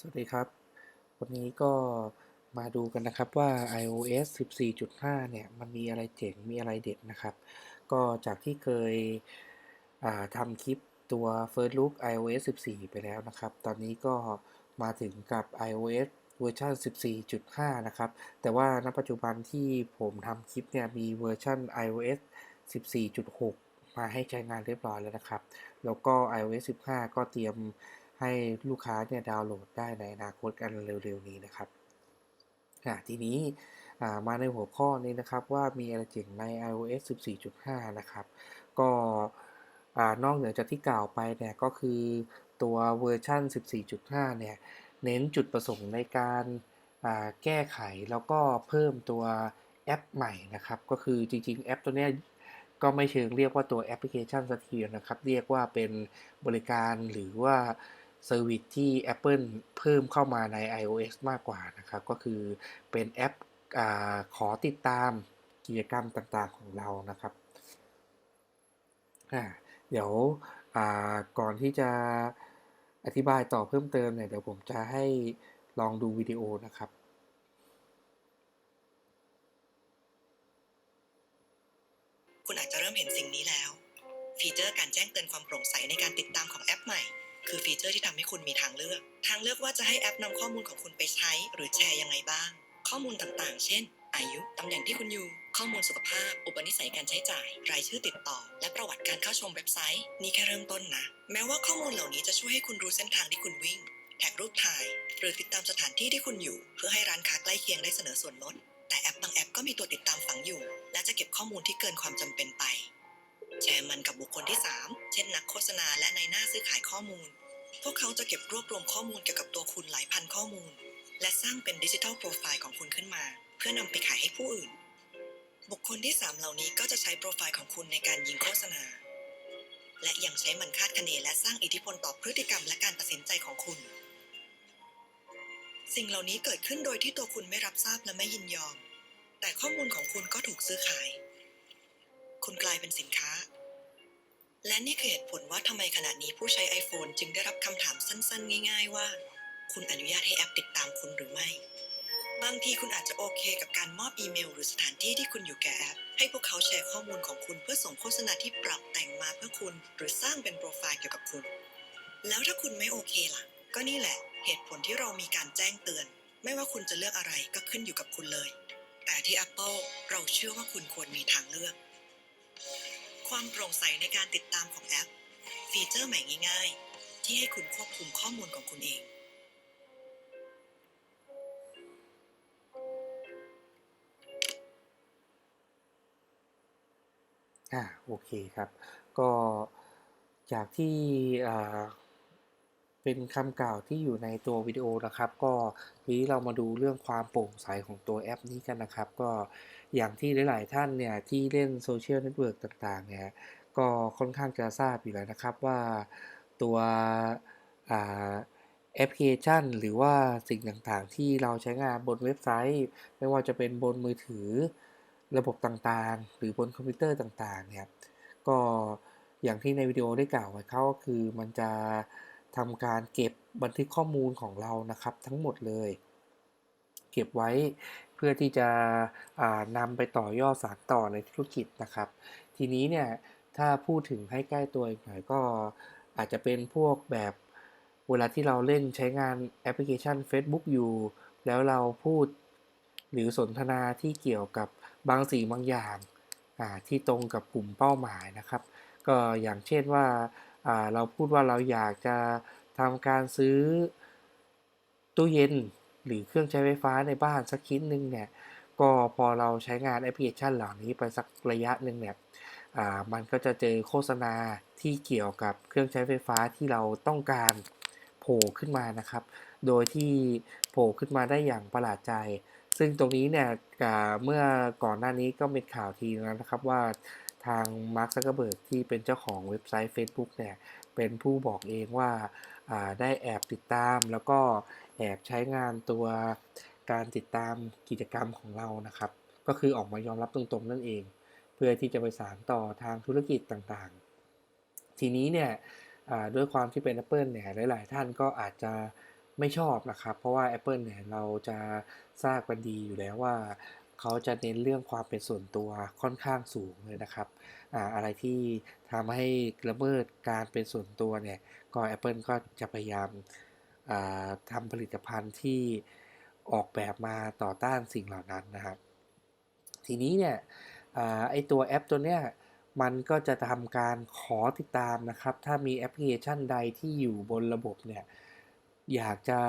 สวัสดีครับ วันนี้ก็มาดูกันนะครับว่า iOS 14.5 เนี่ย มันมีอะไรเจ๋ง มีอะไรเด็ดนะครับ ก็จากที่เคยทำคลิปตัว First Look iOS 14 ไปแล้วนะครับ ตอนนี้ก็มาถึงกับ iOS เวอร์ชัน14.5 นะครับ แต่ว่าณปัจจุบันที่ผมทำคลิปเนี่ย มีเวอร์ชัน iOS 14.6 มาให้ใช้งานเรียบร้อยแล้วนะครับ แล้วก็ iOS 15 ก็เตรียม ให้ลูกค้าเนี่ยดาวน์โหลดได้ในอนาคตกันเร็วๆนี้นะครับทีนี้มาในหัวข้อนี้นะครับว่ามีอะไรเจ๋งใน iOS 14.5 นะครับ ก็นอกเหนือจากที่กล่าวไปเนี่ยก็คือตัวเวอร์ชัน14.5 เนี่ย เน้นจุดประสงค์ในการแก้ไขแล้วก็เพิ่มตัวแอปใหม่นะครับ ก็คือจริงๆ แอปตัวเนี้ยก็ไม่เชิงเรียกว่าตัวแอปพลิเคชันสักทีนะครับ เรียกว่าเป็นบริการหรือว่า เซอร์วิสที่ Apple เพิ่มเข้ามาใน iOS มากกว่านะครับ ก็คือเป็นแอปอขอติดตามกิจกรรมต่างๆของเรานะครับ เดี๋ยวก่อนที่จะอธิบายต่อเพิ่มเติมเนี่ยเดี๋ยวผมจะให้ลองดูวิดีโอนะครับ คือฟีเจอร์ที่ทำให้คุณมีทางเลือก ทางเลือกว่าจะให้แอปนำข้อมูลของคุณไปใช้ หรือแชร์ยังไงบ้าง ข้อมูลต่างๆ เช่น อายุ ตำแหน่งที่คุณอยู่ ข้อมูลสุขภาพ อุปนิสัยการใช้จ่าย รายชื่อติดต่อ และประวัติการเข้าชมเว็บไซต์ นี่แค่เริ่มต้นนะ แม้ว่าข้อมูลเหล่านี้จะช่วยให้คุณรู้เส้นทางที่คุณวิ่ง แท็กรูปถ่าย หรือติดตามสถานที่ที่คุณอยู่ เพื่อให้ร้านค้าใกล้เคียงได้เสนอส่วนลด แต่แอปบางแอปก็มีตัวติดตามฝังอยู่ และจะเก็บข้อมูลที่เกินความจำเป็นไป แชร์มันกับบุคคลที่ 3 เช่นนักโฆษณาและในหน้าซื้อขายข้อมูล พวกเขาจะเก็บรวบรวมข้อมูลเกี่ยวกับตัวคุณหลายพันข้อมูล และสร้างเป็นดิจิทัลโปรไฟล์ของคุณขึ้นมา เพื่อนำไปขายให้ผู้อื่น บุคคลที่ 3 เหล่านี้ก็จะใช้โปรไฟล์ของคุณในการยิงโฆษณา และยังใช้มันคาดคะเนและสร้างอิทธิพลต่อพฤติกรรมและการตัดสินใจของคุณ สิ่งเหล่านี้เกิดขึ้นโดยที่ตัวคุณไม่รับทราบและไม่ยินยอม แต่ข้อมูลของคุณก็ถูกซื้อขาย คุณกลายเป็นสินค้า และนี่คือเหตุผลว่าทำไมขณะนี้ผู้ใช้ iPhone จึงได้รับคำถามสั้นๆ ง่าย ๆ ว่า คุณอนุญาตให้แอปติดตามคุณหรือไม่ บางทีคุณอาจจะโอเคกับการมอบอีเมล หรือสถานที่ที่คุณอยู่แก่แอป ให้พวกเขาแชร์ข้อมูลของคุณเพื่อส่งโฆษณาที่ปรับแต่งมาเพื่อคุณ หรือสร้างเป็นโปรไฟล์เกี่ยวกับคุณ แล้วถ้าคุณไม่โอเคล่ะ ก็นี่แหละ เหตุผลที่เรามีการแจ้งเตือน ไม่ว่าคุณจะเลือกอะไรก็ขึ้นอยู่กับคุณเลย แต่ที่ Apple เราเชื่อว่าคุณควรมีทางเลือก ความโปร่งใสในการติดตามของแอป ฟีเจอร์ใหม่ง่ายๆ ที่ให้คุณควบคุมข้อมูลของคุณเอง อ่าโอเคครับ ก็จากที่ เป็นคำกล่าวที่อยู่ในตัววิดีโอนะครับ ก็ทีนี้เรามาดูเรื่องความโปร่งใสของตัวแอปนี้กันนะครับ ก็อย่างที่หลาย ๆ ท่านเนี่ยที่เล่นโซเชียลเน็ตเวิร์กต่าง ๆ เนี่ยก็ค่อนข้างจะทราบอยู่แล้วนะครับว่าตัวแอปพลิเคชัน หรือว่าสิ่งต่าง ๆ ที่เราใช้งานบนเว็บไซต์ ไม่ว่าจะเป็นบนมือถือระบบต่าง ๆ หรือบนคอมพิวเตอร์ต่าง ๆ เนี่ยก็อย่างที่ในวิดีโอได้กล่าวไว้เขาก็คือมันจะ ทำการเก็บบันทึกข้อมูลของเรานะครับ ทั้งหมดเลย เก็บไว้เพื่อที่จะนำไปต่อยอดสารต่อในธุรกิจนะครับ ทีนี้เนี่ยถ้าพูดถึงให้ใกล้ตัวอีกหน่อยก็อาจจะเป็นพวกแบบเวลาที่เราเล่นใช้งานแอปพลิเคชัน Facebook อยู่ แล้วเราพูดหรือสนทนาที่เกี่ยวกับบางสิ่งบางอย่างที่ตรงกับกลุ่มเป้าหมายนะครับ ก็อย่างเช่นว่า เราพูดว่าเราอยากจะทำการซื้อตู้เย็นหรือเครื่องใช้ไฟฟ้าในบ้านสักชิ้นหนึ่งเนี่ยก็พอเราใช้งานแอปพลิเคชันเหล่านี้ไปสักระยะหนึ่งเนี่ยมันก็จะเจอโฆษณาที่เกี่ยวกับเครื่องใช้ไฟฟ้าที่เราต้องการโผล่ขึ้นมานะครับ โดยที่โผล่ขึ้นมาได้อย่างประหลาดใจ ซึ่งตรงนี้เนี่ยเมื่อก่อนหน้านี้ก็เป็นข่าวทีนะครับว่า ทางมาร์คซักเกอร์เบิร์กที่เป็นเจ้าของเว็บไซต์ Facebook เนี่ยเป็นผู้บอกเองว่าได้แอบติดตามแล้วก็แอบใช้งานตัวการติดตามกิจกรรมของเรานะครับ ก็คือออกมายอมรับตรงๆนั่นเอง เพื่อที่จะไปสานต่อทางธุรกิจต่างๆ ทีนี้เนี่ยด้วยความที่เป็น Apple เนี่ยหลาย ๆ ท่านก็อาจจะไม่ชอบนะครับ เพราะว่า Apple เนี่ยเราจะทราบกันดีอยู่แล้วว่า เขาจะเน้นเรื่องความเป็นส่วนตัวค่อนข้างสูงเลยนะครับอ่าอะไรที่ทำให้ละเมิดการเป็นส่วนตัวเนี่ยก็ Apple ก็จะพยายามอ่าทำผลิตภัณฑ์ที่ออกแบบมาต่อต้านสิ่งเหล่านั้นนะครับ ทีนี้เนี่ยอไอตัวแอปตัวเนี้ยมันก็จะทำการขอติดตามนะครับ ถ้ามีแอปพลิเคชันใดที่อยู่บนระบบเนี่ย อยากจะ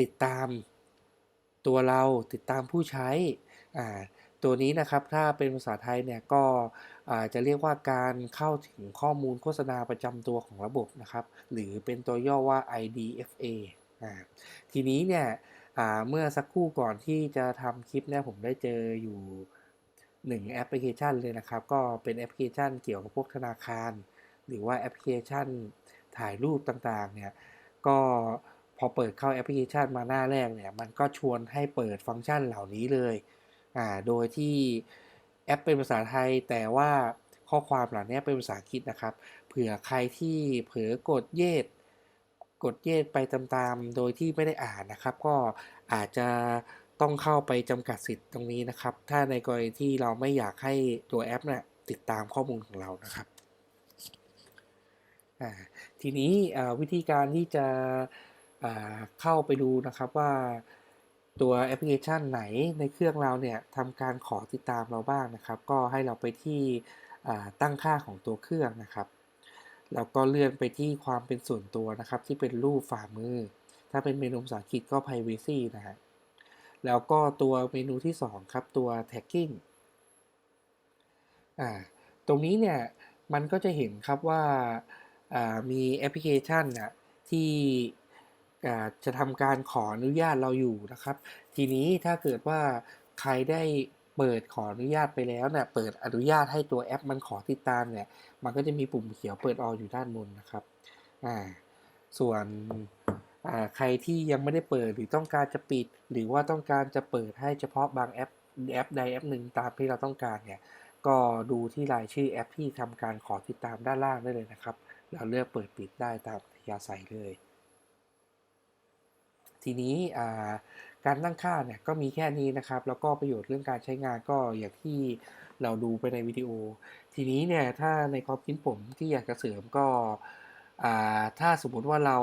ติดตามตัวเราติดตามผู้ใช้ อ่าตัวนี้นะครับถ้าเป็นภาษาไทยเนี่ยก็จะเรียกว่าการเข้าถึงข้อมูลโฆษณาประจำตัวของระบบนะครับ หรือเป็นตัวย่อว่า IDFA ทีนี้เนี่ยเมื่อสักครู่ก่อนที่จะทำคลิปเนี่ยผมได้เจออยู่หนึ่งแอปพลิเคชันเลยนะครับ ก็เป็นแอปพลิเคชันเกี่ยวกับพวกธนาคาร หรือว่าแอปพลิเคชันถ่ายรูปต่างๆเนี่ยก็พอเปิดเข้าแอปพลิเคชันมาหน้าแรกเนี่ยมันก็ชวนให้เปิดฟังก์ชันเหล่านี้เลย อ่าโดยที่แอปเป็นภาษาไทยแต่ว่าข้อความเหล่านี้เป็นภาษาอังกฤษนะครับ เผื่อใครที่เผลอกดเยดกดเยดไปตามๆ โดยที่ไม่ได้อ่านนะครับ ก็อาจจะต้องเข้าไปจำกัดสิทธิ์ตรงนี้นะครับ ถ้าในกรณีที่เราไม่อยากให้ตัวแอปเนี่ยติดตามข้อมูลของเรานะครับทีนี้วิธีการที่จะเข้าไปดูนะครับว่า ตัวแอปพลิเคชันไหนในเครื่องเราเนี่ยทำการขอติดตามเราบ้างนะครับ ก็ให้เราไปที่ตั้งค่าของตัวเครื่องนะครับแล้วก็เลื่อนไปที่ความเป็นส่วนตัวนะครับ ที่เป็นรูปฝ่ามือ ถ้าเป็นเมนูภาษาอังกฤษก็ privacy นะฮะแล้วก็ตัวเมนูที่ 2 ครับ ตัว tagging อ่าตรงนี้เนี่ยมันก็จะเห็นครับว่ามีแอปพลิเคชันนะที่ จะทำการขออนุญาตเราอยู่นะครับ ทีนี้ถ้าเกิดว่าใครได้เปิดขออนุญาตไปแล้วเนี่ยเปิดอนุญาตให้ตัวแอปมันขอติดตามเนี่ย มันก็จะมีปุ่มเขียวเปิดอออยู่ด้านบนนะครับอ่าส่วนอ่าใครที่ยังไม่ได้เปิดหรือต้องการจะปิด หรือว่าต้องการจะเปิดให้เฉพาะบางแอปแอปใดแอปหนึ่งตามที่เราต้องการเนี่ยก็ดูที่รายชื่อแอปที่ทำการขอติดตามด้านล่างได้เลยนะครับ เราเลือกเปิดปิดได้ตามอัธยาศัยเลย ทีนี้การตั้งค่าเนี่ยก็มีแค่นี้นะครับ แล้วก็ประโยชน์เรื่องการใช้งานก็อย่างที่เราดูไปในวิดีโอ ทีนี้เนี่ยถ้าในความคิดผมที่อยากจะเสริมก็ถ้าสมมติว่าเรา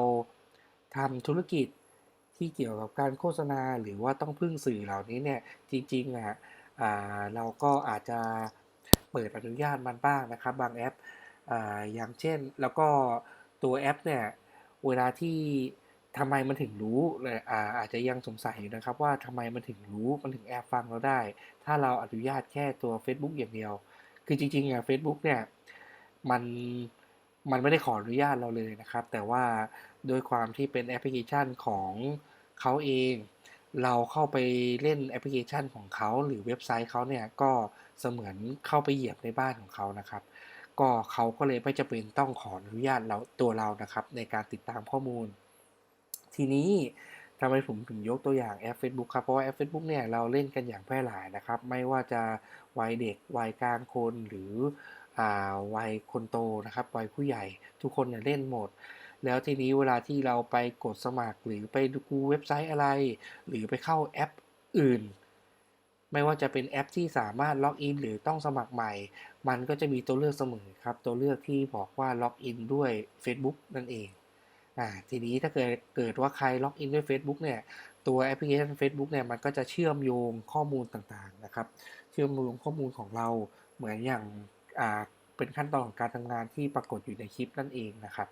ทำธุรกิจที่เกี่ยวกับการโฆษณาหรือว่าต้องพึ่งสื่อเหล่านี้เนี่ยจริงๆอะอ่าเราก็อาจจะเปิดอนุญาตมันบ้างนะครับ บางแอปออย่างเช่นแล้วก็ตัวแอปเนี่ยเวลาที่ ทำไมมันถึงรู้เลยอาอาจจะยังสงสัยอยู่นะครับว่าทำไมมันถึงรู้มันถึงแอบฟังเราได้ ถ้าเราอนุญาตแค่ตัว Facebook อย่างเดียว คือจริงๆอะ Facebook เนี่ยมันมันไม่ได้ขออนุญาตเราเลยนะครับ แต่ว่าโดยความที่เป็นแอปพลิเคชันของเขาเอง เราเข้าไปเล่นแอปพลิเคชันของเขาหรือเว็บไซต์เขาเนี่ยก็เสมือนเข้าไปเหยียบในบ้านของเขานะครับ ก็เขาก็เลยไม่จำเป็นต้องขออนุญาตเราตัวเรานะครับ ในการติดตามข้อมูล ทีนี้ทำไมผมถึงยกตัวอย่างแอป Facebook ครับ เพราะว่าแอป Facebook เนี่ยเราเล่นกันอย่างแพร่หลายนะครับ ไม่ว่าจะวัยเด็กวัยกลางคนหรืออวัยคนโตนะครับวัยผู้ใหญ่ทุกคนเนี่ยเล่นหมด แล้วทีนี้เวลาที่เราไปกดสมัครหรือไปดูเว็บไซต์อะไร หรือไปเข้าแอปอื่น ไม่ว่าจะเป็นแอปที่สามารถล็อกอินหรือต้องสมัครใหม่ มันก็จะมีตัวเลือกเสมอครับ ตัวเลือกที่บอกว่าล็อกอินด้วย Facebook นั่นเอง อ่าทีนี้ถ้าเกิดเกิดว่าใครล็อกอินด้วย Facebook เนี่ยตัวแอปพลิเคชัน Facebook เนี่ยมันก็จะเชื่อมโยงข้อมูลต่างๆนะครับ เชื่อมโยงข้อมูลของเราเหมือนอย่างอ่าเป็นขั้นตอนของการทำงานที่ปรากฏอยู่ในคลิปนั่นเองนะครับ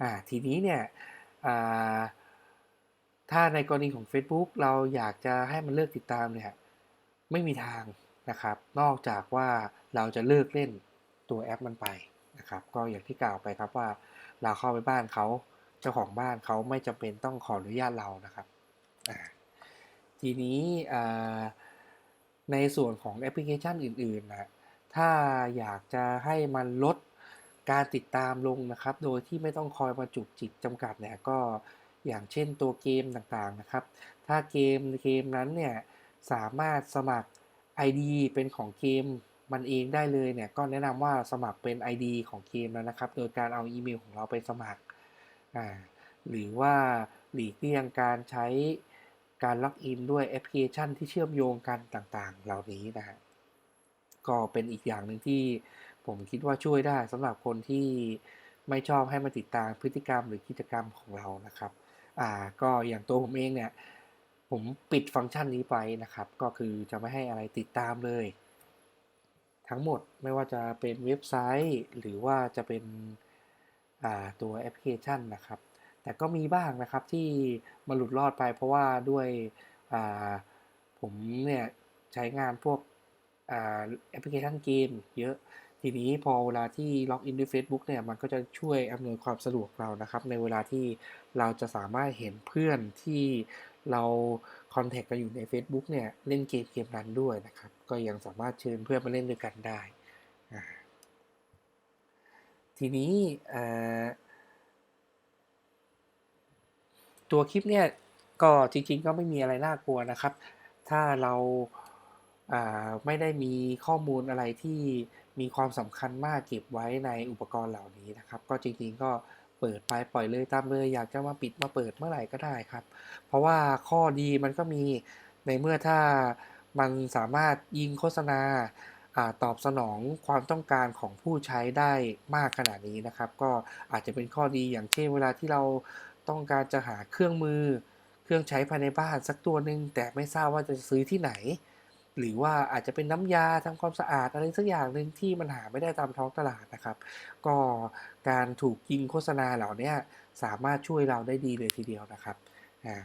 อ่าทีนี้เนี่ยอ่าถ้าในกรณีของ Facebook เราอยากจะให้มันเลิกติดตามเนี่ยไม่มีทางนะครับ นอกจากว่าเราจะเลิกเล่นตัวแอปมันไปนะครับ ก็อย่างที่กล่าวไปครับว่า เราเข้าไปบ้านเขาเจ้าของบ้านเขาไม่จำเป็นต้องขออนุญาตเรานะครับทีนี้ในส่วนของแอปพลิเคชันอื่นๆนะถ้าอยากจะให้มันลดการติดตามลงนะครับ โดยที่ไม่ต้องคอยมาจุกจิกจำกัดเนี่ยก็อย่างเช่นตัวเกมต่างๆนะครับ ถ้าเกมเกมนั้นเนี่ยสามารถสมัคร ID เป็นของเกม มันเองได้เลยเนี่ยก็แนะนำว่าสมัครเป็น ID ของเกมแล้วนะครับ โดยการเอาอีเมลของเราไปสมัครอ่าหรือว่าหลีกเลี่ยงการใช้การล็อกอินด้วยแอปพลิเคชันที่เชื่อมโยงกันต่างๆ เหล่านี้นะฮะก็เป็นอีกอย่างหนึ่งที่ผมคิดว่าช่วยได้สำหรับคนที่ไม่ชอบให้มาติดตามพฤติกรรมหรือกิจกรรมของเรานะครับ อ่า ก็อย่างตัวผมเองเนี่ย ผมปิดฟังก์ชันนี้ไปนะครับ ก็คือจะไม่ให้อะไรติดตามเลย ทั้งหมดไม่ว่าจะเป็นเว็บไซต์ หรือว่าจะเป็นตัวแอปพลิเคชันนะครับ แต่ก็มีบ้างนะครับที่มาหลุดรอดไปเพราะว่าด้วยผมเนี่ยใช้งานพวกอแอปพลิเคชันเกมเยอะทีนี้พอเวลาที่ล็อกอินด้วย Facebook เนี่ยมันก็จะช่วยอำนวยความสะดวกเรานะครับ ในเวลาที่เราจะสามารถเห็นเพื่อนที่ เราคอนแทคกันอยู่ใน Facebook เนี่ยเล่นเกมเกมนั้นด้วยนะครับ ก็ยังสามารถเชิญเพื่อนมาเล่นด้วยกันได้ ทีนี้ตัวคลิปเนี่ยก็จริงๆก็ไม่มีอะไรน่ากลัวนะครับ ถ้าเราาไม่ได้มีข้อมูลอะไรที่มีความสำคัญมากเก็บไว้ในอุปกรณ์เหล่านี้นะครับ ก็จริงๆก็ เปิดไปปล่อยเลยตามเลย อยากจะมาปิดมาเปิดเมื่อไหร่ก็ได้ครับ เพราะว่าข้อดีมันก็มีในเมื่อถ้ามันสามารถยิงโฆษณาอตอบสนองความต้องการของผู้ใช้ได้มากขนาดนี้นะครับ ก็อาจจะเป็นข้อดีอย่างเช่นเวลาที่เราต้องการจะหาเครื่องมือ เครื่องใช้ภายในบ้านสักตัวหนึ่งแต่ไม่ทราบว่าจะซื้อที่ไหน หรือว่าอาจจะเป็นน้ำยาทำความสะอาดอะไรสักอย่างหนึ่งที่มันหาไม่ได้ตามท้องตลาดนะครับ ก็การถูกยิงโฆษณาเหล่านี้สามารถช่วยเราได้ดีเลยทีเดียวนะครับ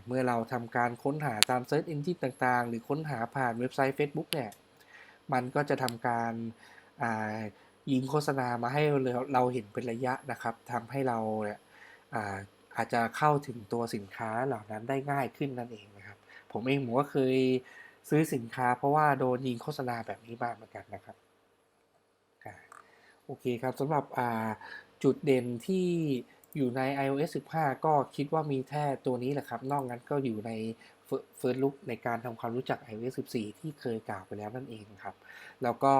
เมื่อเราทำการค้นหาตาม Search Engine ต่างๆ หรือค้นหาผ่านเว็บไซต์ Facebook เนี่ย มันก็จะทำการยิงโฆษณามาให้เราเห็นเป็นระยะนะครับทำให้เราเนี่ยอาอาจจะเข้าถึงตัวสินค้าเหล่านั้นได้ง่ายขึ้นนั่นเองนะครับ ผมเองผมก็เคย ซื้อสินค้าเพราะว่าโดนยิงโฆษณาแบบนี้มางเหมือนกันนะครับโอเคครับสำหรับจุดเด่นที่อยู่ใน iOS 15 ก็คิดว่ามีแค่ตัวนี้แหละครับ นอกนั้นก็อยู่ใน First Look ในการทำความรู้จัก iOS 14 ที่เคยกล่าวไปแล้วนั่นเองครับ แล้วก็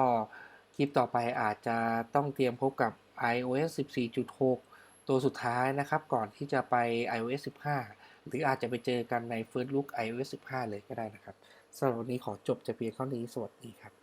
คลิปต่อไปอาจจะต้องเตรียมพบกับ iOS 14.6 ตัวสุดท้ายนะครับ ก่อนที่จะไป iOS 15 หรืออาจจะไปเจอกันใน First Look iOS 15 เลยก็ได้นะครับ สำหรับวันนี้ขอจบจะเพียงเท่านี้สวัสดีครับ